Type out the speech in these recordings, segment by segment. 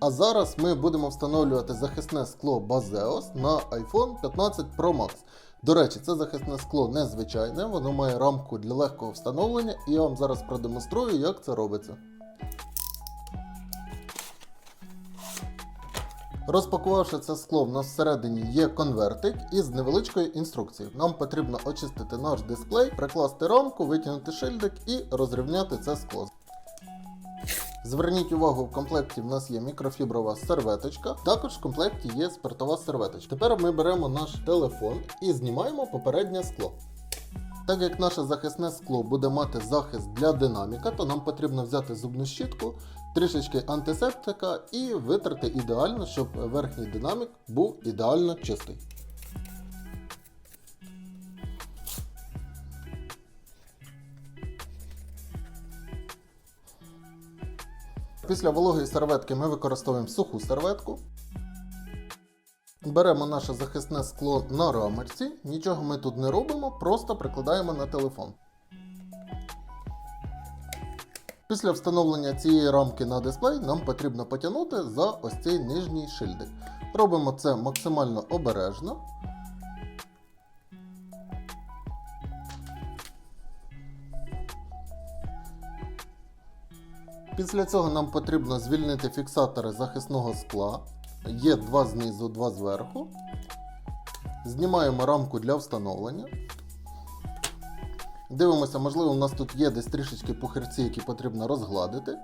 А зараз ми будемо встановлювати захисне скло Bazeos на iPhone 15 Pro Max. До речі, це захисне скло незвичайне, воно має рамку для легкого встановлення, і я вам зараз продемонструю, як це робиться. Розпакувавши це скло, в нас всередині є конвертик із невеличкою інструкцією. Нам потрібно очистити наш дисплей, прикласти рамку, витягнути шильдик і розрівняти це скло. Зверніть увагу, в комплекті в нас є мікрофіброва серветочка, також в комплекті є спиртова серветочка. Тепер ми беремо наш телефон і знімаємо попереднє скло. Так як наше захисне скло буде мати захист для динаміка, то нам потрібно взяти зубну щітку, трішечки антисептика і витерти ідеально, щоб верхній динамік був ідеально чистий. Після вологої серветки ми використовуємо суху серветку. Беремо наше захисне скло на рамерці, нічого ми тут не робимо, просто прикладаємо на телефон. Після встановлення цієї рамки на дисплей нам потрібно потягнути за ось цей нижній шильдик. Робимо це максимально обережно. Після цього нам потрібно звільнити фіксатори захисного скла. Є два знизу, два зверху. Знімаємо рамку для встановлення. Дивимося, можливо, у нас тут є десь трішечки пухирці, які потрібно розгладити.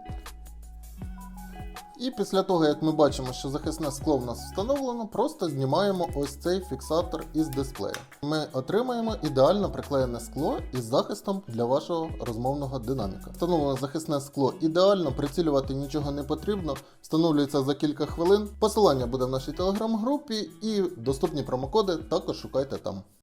І після того, як ми бачимо, що захисне скло в нас встановлено, просто знімаємо ось цей фіксатор із дисплея. Ми отримаємо ідеально приклеєне скло із захистом для вашого розмовного динаміка. Встановлене захисне скло ідеально, прицілювати нічого не потрібно, встановлюється за кілька хвилин. Посилання буде в нашій телеграм-групі і доступні промокоди також шукайте там.